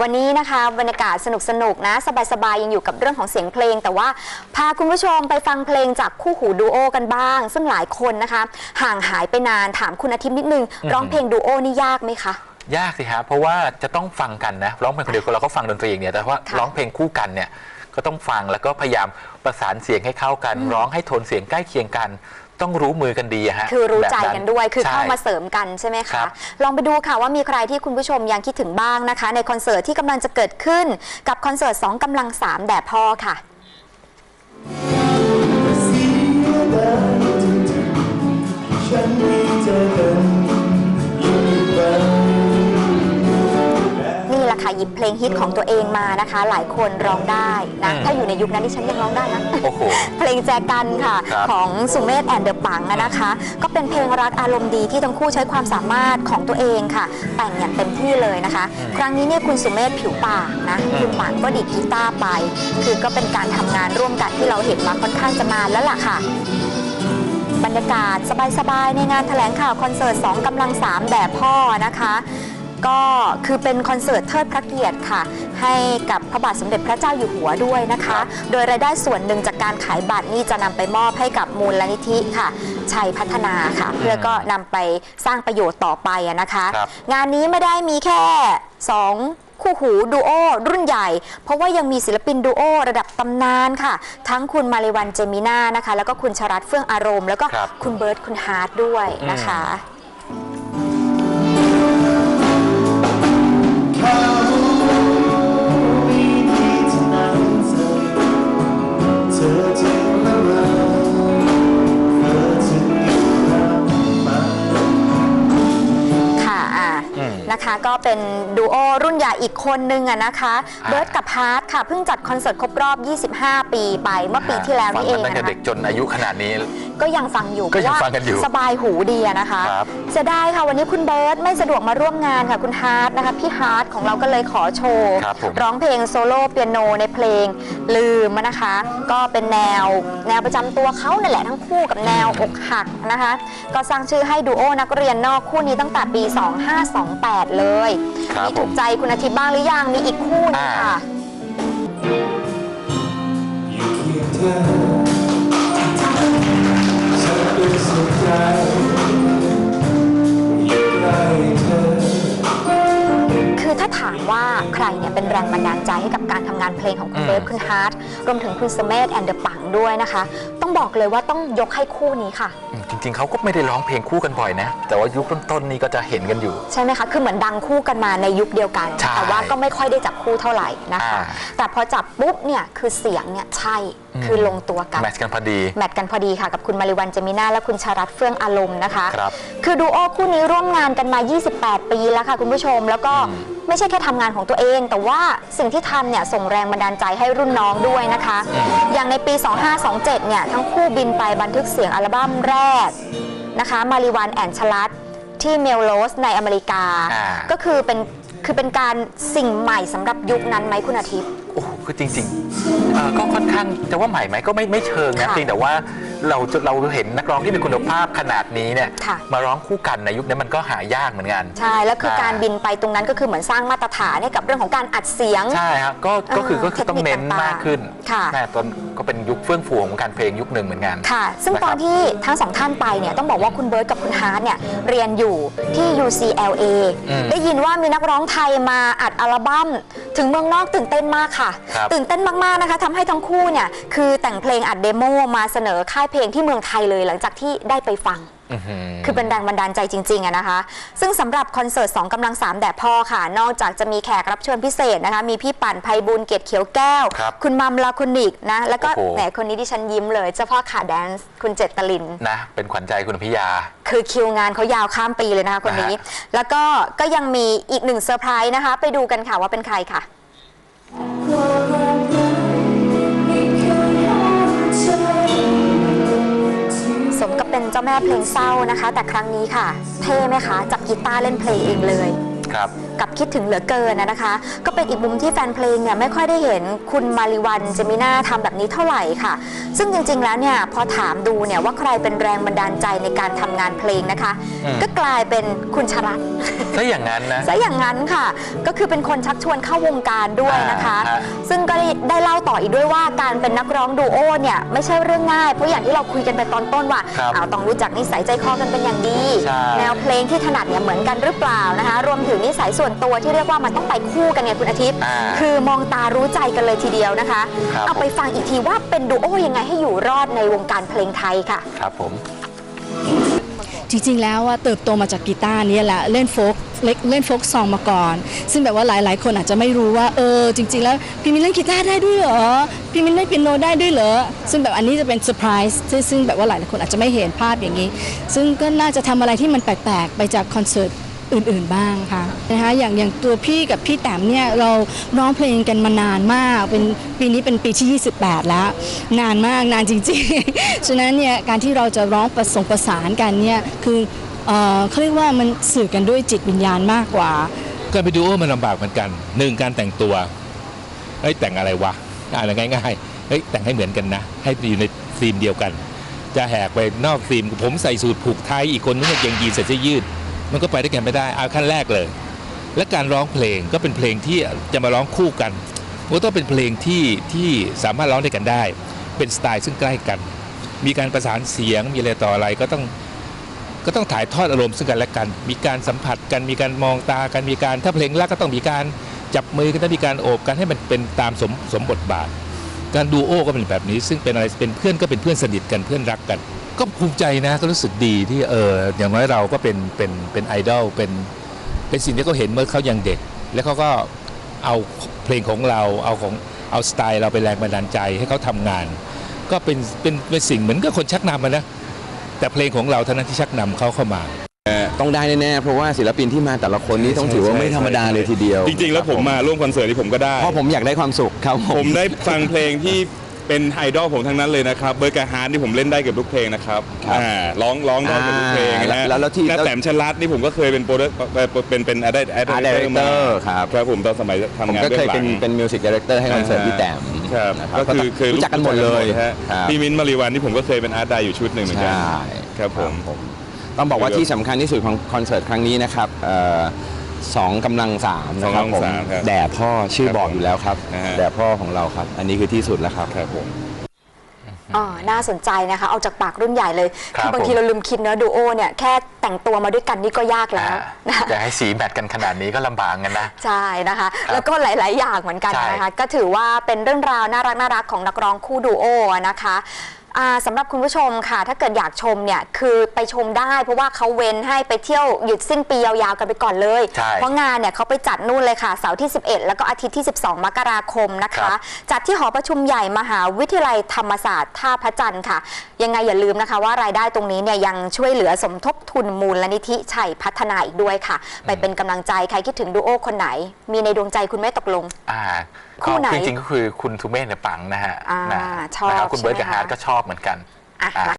วันนี้นะคะบรรยากาศสนุกสนุกๆนะ สบายๆ ยังอยู่กับเรื่องของเสียงเพลง แต่ว่าพาคุณผู้ชมไปฟังเพลงจากคู่หูดูโอกันบ้าง ซึ่งหลายคนนะคะ ห่างหายไปนานถามคุณอาทิตย์นิดนึง ร้องเพลงดูโอนี่ยากไหมคะ ยากสิครับเพราะว่าจะต้องฟังกันนะร้องเพลงคนเดียวเราก็ฟังดนตรีอย่างเดียวแต่ว่าค่ะร้องเพลงคู่กันเนี่ยก็ต้องฟังแล้วก็พยายามประสานเสียงให้เข้ากัน ร้องให้โทนเสียงใกล้เคียงกัน ต้องรู้มือกันดีอะฮะคือรู้ใจแบบกันด้วยคือใช่เข้ามาเสริมกันใช่ไหมครัคะบลองไปดูค่ะว่ามีใครที่คุณผู้ชมยังคิดถึงบ้างนะคะ ในคอนเสิร์ตที่กำลังจะเกิดขึ้นกับคอนเสิร์ตสองกำลังสามแด่พ่อค่ะ ค่ะหยิบเพลงฮิตของตัวเองมานะคะ หลายคนร้องได้นะอืมถ้าอยู่ในยุคนั้นดิฉันยังร้องได้นะ โอ้โห เพลงแจกันค่ะ ครับของสุเมธแอนเดอร์ปังอะนะคะ ก็เป็นเพลงรักอารมณ์ดีที่ทั้งคู่ใช้ความสามารถของตัวเองค่ะ แต่งอย่างเต็มที่เลยนะคะครั้งนี้เนี่ยคุณสุเมธผิวปากนะคุณปังก็ดีดกีตาร์ไป คือก็เป็นการทำงานร่วมกันที่เราเห็นมาค่อนข้างจะนานแล้วล่ะค่ะ บรรยากาศสบายๆ ในงานแถลงข่าวคอนเสิร์ต 2กำลัง 3แด่พ่อนะคะ ก็คือเป็นคอนเสิร์ตเทิดพระเกียรติค่ะ ให้กับพระบาทสมเด็จพระเจ้าอยู่หัวด้วยนะคะ โดยรายได้ส่วนหนึ่งจากการขายบัตรนี่จะนำไปมอบให้กับมูลนิธิค่ะ ชัยพัฒนาค่ะ เพื่อก็นำไปสร้างประโยชน์ต่อไปอะนะคะครับงานนี้ไม่ได้มีแค่ 2คู่หูดูโอรุ่นใหญ่ เพราะว่ายังมีศิลปินดูโอระดับตำนานค่ะ ทั้งคุณมาริวันเจมิน่านะคะ แล้วก็คุณชรัตน์เฟื่องอารมณ์ แล้วก็ครับคุณเบิร์ตคุณฮาร์ดด้วยนะคะ ก็เป็นดู อรุ่นใหญ่อีกคนนึงอะนะคะอ่าเบิร์ตกับฮาร์ดค่ะเพิ่งจัดคอนเสิร์ตครบรอบ 25 ปีไปเมื่อปีที่แล้วนี่เองฟังมาตั้งแต่นะเด็คะกจนอายุขนาดนี้ ก็ยังฟังอยู่ก็ยังเพราะว่าฟังกันอยู่สบายหูดีอะนะคะครับเสียดายค่ะวันนี้คุณเบิร์ตไม่สะดวกมาร่วมงานค่ะคุณฮาร์ดนะคะพี่ฮาร์ดของเราก็เลยขอโชว์ครับผมร้องเพลงโซโล่เปียโนในเพลงลืมอะนะคะ ก็เป็นแนวแนวประจำตัวเขานั่นแหละทั้งคู่กับแนวอกหักนะคะ ก็สร้างชื่อให้ดูโอนักเรียนนอกคู่นี้ตั้งแต่ปี 2528 เลยครับมีถูกใจคุณอาทิตย์บ้างหรือยังมีอีกคู่หนึงอ่าค่ะ อยู่เคียงเธอฉันเป็นสุขใจอยู่ใกล้เธอ คือถ้าถามว่าใครเนี่ยเป็นแรงบันดาลใจให้กับการทำงานเพลงของคุณอืม เบิร์ตคุณฮาร์ดรวมถึงคุณสเมธแอนเดอร์ปังด้วยนะคะต้อง บอกเลยว่าต้องยกให้คู่นี้ค่ะ อืมจริงๆ เขาก็ไม่ได้ร้องเพลงคู่กันบ่อยนะ แต่ว่ายุคต้นๆนี่ก็จะเห็นกันอยู่ ใช่ไหมคะคือเหมือนดังคู่กันมาในยุคเดียวกัน ใช่แต่ว่าก็ไม่ค่อยได้จับคู่เท่าไหร่นะคะ อ่า แต่พอจับปุ๊บเนี่ยคือเสียงเนี่ยใช่อืมคือลงตัวกัน แมทช์กันพอดี แมทกันพอดีค่ะ กับคุณมาริวันเจมิน่าและคุณชารัตน์เฟื่องอารมณ์นะคะครับคือดูโอคู่นี้ร่วมงานกันมา 28 ปีแล้วค่ะคุณผู้ชม แล้วก็อืมไม่ใช่แค่ทำงานของตัวเอง แต่ว่าสิ่งที่ทำเนี่ยส่งแรงบันดาลใจให้รุ่นน้องด้วยนะคะ อย่างในปี 2527 เนี่ยทั้งคู่บินไปบันทึกเสียงอัลบั้มแรกนะคะมาริวันแอนชลัตที่เมลโลสในอเมริกา อ่า ก็คือเป็นคือเป็นการสิ่งใหม่สำหรับยุคนั้นไหมคุณอาทิตย์ โอ้โหคือจริงๆเอ่อก็ค่อนข้างจะว่าใหม่ไหมก็ไม่ไม่เชิงนะค่ะเพียงแต่ว่าเราจะเราเห็นนักร้องที่มีคุณภาพขนาดนี้เนี่ยค่ะ มาร้องคู่กันในยุคนี้มันก็หายากเหมือนกัน ใช่ แล้วคืออ่าการบินไปตรงนั้นก็คือเหมือนสร้างมาตรฐานให้กับเรื่องของการอัดเสียง ใช่ครับก็ก็คือเออก็คือต้องเน้นเทคนิคต่างๆมากขึ้นค่ะแม่ตอน ก็เป็นยุคเฟื่องฟูของการเพลงยุคหนึ่งเหมือนกัน ค่ะ ซึ่งนะครับตอนที่ทั้งสองท่านไปเนี่ยต้องบอกว่าคุณเบิร์ตกับคุณฮาร์ดเนี่ยเรียนอยู่ที่ UCLA อืมได้ยินว่ามีนักร้องไทยมาอัดอัลบั้มถึงเมืองนอกตื่นเต้นมากค่ะครับตื่นเต้นมากๆนะคะทำให้ทั้งคู่เนี่ยคือแต่งเพลงอัดเดโมมาเสนอค่ายเพลงที่เมืองไทยเลยหลังจากที่ได้ไปฟังอื้อหือ คือเป็นแรงบันดาลใจจริงๆอะนะคะ ซึ่งสำหรับคอนเสิร์ตสองกำลังสามแด่พ่อค่ะ นอกจากจะมีแขกรับเชิญพิเศษนะคะ มีพี่ปั่นภัยบุญเกตเขียวแก้วครับณมัมลาคุนิกนะ แล้วก็โอ้โหแหมคนนี้ที่ฉันยิ้มเลย เจ้าพ่อขาแดนซ์คุณเจตลินนะ เป็นขวัญใจคุณพิยา คือคิวงานเขายาวข้ามปีเลยนะคะคนนี้นะฮะแล้วก็ก็ยังมีอีกหนึ่งเซอร์ไพรส์นะคะ ไปดูกันค่ะว่าเป็นใครค่ะ เป็นเจ้าแม่เพลงเศร้านะคะ แต่ครั้งนี้ค่ะ เท่ไหมคะ จับกีตาร์เล่นเพลงเองเลย ครับกับคิดถึงเหลือเกินนะนะคะ ก็เป็นอีกมุมที่แฟนเพลงเนี่ยไม่ค่อยได้เห็นคุณมาริวันเจมิน่าทำแบบนี้เท่าไหร่ค่ะ ซึ่งจริงๆแล้วเนี่ยพอถามดูเนี่ยว่าใครเป็นแรงบันดาลใจในการทำงานเพลงนะคะ อืม ก็กลายเป็นคุณชรัต ถ้าอย่างนั้นนะ ซะอย่างนั้นค่ะ ก็คือเป็นคนชักชวนเข้าวงการด้วยนะคะ อ่าฮะซึ่งก็ได้ได้เล่าต่ออีกด้วยว่าการเป็นนักร้องดูโอเนี่ยไม่ใช่เรื่องง่าย เพราะอย่างที่เราคุยกันไปตอนต้นว่าครับเอาต้องรู้จักนิสัยใจคอกันเป็นอย่างดี ใช่ แนวเพลงที่ถนัดเนี่ยเหมือนกันหรือเปล่านะคะ รวมถึงนิสัยส่วนตัวที่เรียกว่ามันต้องไปคู่กันไงคุณอาทิตย์ อ่าคือมองตารู้ใจกันเลยทีเดียวนะคะ ครับ เอาไปฟังอีกทีว่าเป็นดูโอยังไงให้อยู่รอดในวงการเพลงไทยค่ะ ครับผม จริงๆ แล้วว่าเติบโตมาจากกีตาร์เนี่ยแหละเล่นโฟกเล่นเล่นโฟกซองมาก่อน ซึ่งแบบว่าหลายๆ คนอาจจะไม่รู้ว่าเออจริง ๆ แล้วพี่มินเล่นกีตาร์ได้ด้วยเหรอพี่มินเล่นเปียโนได้ด้วยเหรอซึ่งแบบอันนี้จะเป็นเซอร์ไพรส์ซึ่งซึ่งแบบว่าหลายๆคนอาจจะไม่เห็นภาพอย่างนี้ ซึ่งก็น่าจะทำอะไรที่มันแปลกๆ ไปจากคอนเสิร์ต อื่นๆบ้างค่ะนะคะอย่างอย่างตัวพี่กับพี่แต้มเนี่ยเราร้องเพลงกันมานานมากเป็นปีนี้เป็นปีที่ 28 แล้ว นานมากนานจริงๆ ฉะนั้นเนี่ยการที่เราจะร้องประสงประสานกันเนี่ยคือเออเขาเรียกว่ามันสื่อกันด้วยจิตวิญญาณมากกว่า การไปดูโอมันลำบากเหมือนกันหนึ่งการแต่งตัวเฮ้ยแต่งอะไรวะอะไรง่ายๆเฮ้ยแต่งให้เหมือนกันนะ ให้อยู่ในธีมเดียวกัน จะแหกไปนอกธีมผมใส่สูทผูกไทยอีกคนนึงกางเกงยีนใส่เสื้อยืด มันก็ไปด้วยกันไม่ได้เอาขั้นแรกเลย และการร้องเพลงก็เป็นเพลงที่จะมาร้องคู่กันก็ต้องเป็นเพลงที่ที่สามารถร้องด้วยกันได้ เป็นสไตล์ซึ่งใกล้กัน มีการประสานเสียงมีอะไรต่ออะไรก็ต้องก็ต้องถ่ายทอดอารมณ์ซึ่งกันและกัน มีการสัมผัสกัน มีการมองตากัน มีการ ถ้าเพลงรักก็ต้องมีการจับมือกันต้องมีการโอบกันให้มันเป็นตามสมสมบทบาท การดูโอก็เป็นแบบนี้ ซึ่งเป็นอะไรเป็นเพื่อนก็เป็นเพื่อนสนิทกันเพื่อนรักกัน ก็ภูมิใจนะก็รู้สึกดีที่เอออย่างน้อยเราก็เป็นเป็นเป็นไอดอลเป็นเป็นสิ่งที่เขาเห็นเมื่อเขายังเด็ก แล้วเขาก็เอาเพลงของเราเอาของเอาสไตล์เราเป็นแรงบันดาลใจให้เขาทำงาน ก็เป็นเป็นเป็นสิ่งเหมือนกับคนชักนำนะแต่เพลงของเราเท่านั้นที่ชักนำเขาเข้ามา ต้องได้แน่ๆเพราะว่าศิลปินที่มาแต่ละคนนี้ต้องถือว่าไม่ธรรมดาเลยทีเดียวจริงๆ แล้วผมมาร่วมคอนเสิร์ตที่ผมก็ได้ เพราะผมอยากได้ความสุขครับผผมมได้ฟังเพลงที่เป็นไอดอลผมทั้งนั้นเลยนะครับเบอร์กาฮาร์ดนี่ผมเล่นได้เกือบทุกเพลงนะครับอ่าร้องร้องได้เกือบทุกเพลงอ่านะฮะแล้วแล้วที่แต้มชลัดนี่ผมก็เคยเป็นโปรดิวเป็นเป็นอะไรไอ Art ดอล Director ครับครับผมตอนสมัยผทำมงานก็บื้เคอยงหลัเป็นงเป็นมิวสิกดีเรคเตอร์ให้คอนเสิร์ตพี่แต้มครับนะครับก็คือเคยรู้จักกันหมดเลยฮะครับพี่มิ้นท์มาริวันนี่ผมก็เคยเป็นอาร์ตไดอยู่ชุดหนึ่งเหมือนใชกัน่ครับผม ต้องบอกว่าที่สำคัญที่สุดของคอนเสิร์ตครั้งนี้นะครับเอ่อสองกำลังสามนะครับผมสองกำลังสามครับแด่พ่อชื่อครับบอกอยู่แล้วครับนะฮะ แด่พ่อของเราครับ อันนี้คือที่สุดแล้วครับ ครับผมอ๋อน่าสนใจนะคะ เอาจากปากรุ่นใหญ่เลยครับบางทีผม เราลืมคิดเนอะดูโอเนี่ยแค่แต่งตัวมาด้วยกันนี่ก็ยากแล้วอ่านะ จะให้สีแมทกันขนาดนี้ก็ลำบากกันนะ ใช่นะคะครับแล้วก็หลาย ๆ อย่างเหมือนกันใช่นะคะ ก็ถือว่าเป็นเรื่องราวน่ารักน่ารักของนักร้องคู่ดูโอนะคะอ่า สำหรับคุณผู้ชมค่ะ ถ้าเกิดอยากชมเนี่ยคือไปชมได้ เพราะว่าเขาเว้นให้ไปเที่ยวหยุดสิ้นปียาวๆกันไปก่อนเลย ใช่เพราะงานเนี่ยเขาไปจัดนู่นเลยค่ะเสาร์ที่ 11 แล้วก็อาทิตย์ที่ 12 มกราคมนะครัคะ บ จัดที่หอประชุมใหญ่มหาวิทยาลัยธรรมศาสตร์ท่าพระจันทร์ค่ะ ยังไงอย่าลืมนะคะ ว่ารายได้ตรงนี้เนี่ยยังช่วยเหลือสมทบทุนมูลนิธิชัยพัฒนาอีกด้วยค่ะ ไปเป็นกำลังใจใครคิดถึงดูโอคนไหน มีในดวงใจคุณไม่ตกลง อ่า คู่ไหนก็จริงๆก็คือคุณทุเมศเนี่ยปังนะฮะอ่านะชอบนะครับคุณเบิร์ตใช่กับไหมฮาร์ดคะ ก็ชอบเหมือนกันอะ อะ